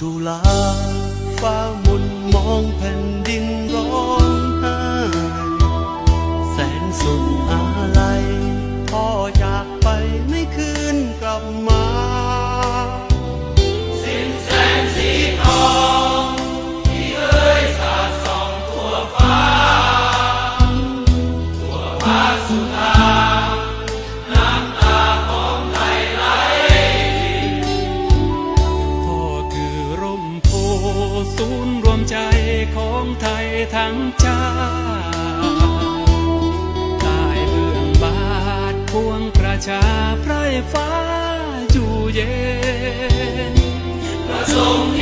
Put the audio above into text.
ตุลาฟ้ามุนมองแผ่นดินร้อง นย์รวมใจของไทยทั้งชาติใต้เบื้องบาทพวงประชาไพร่ฟ้าอยู่เย็นประสงค์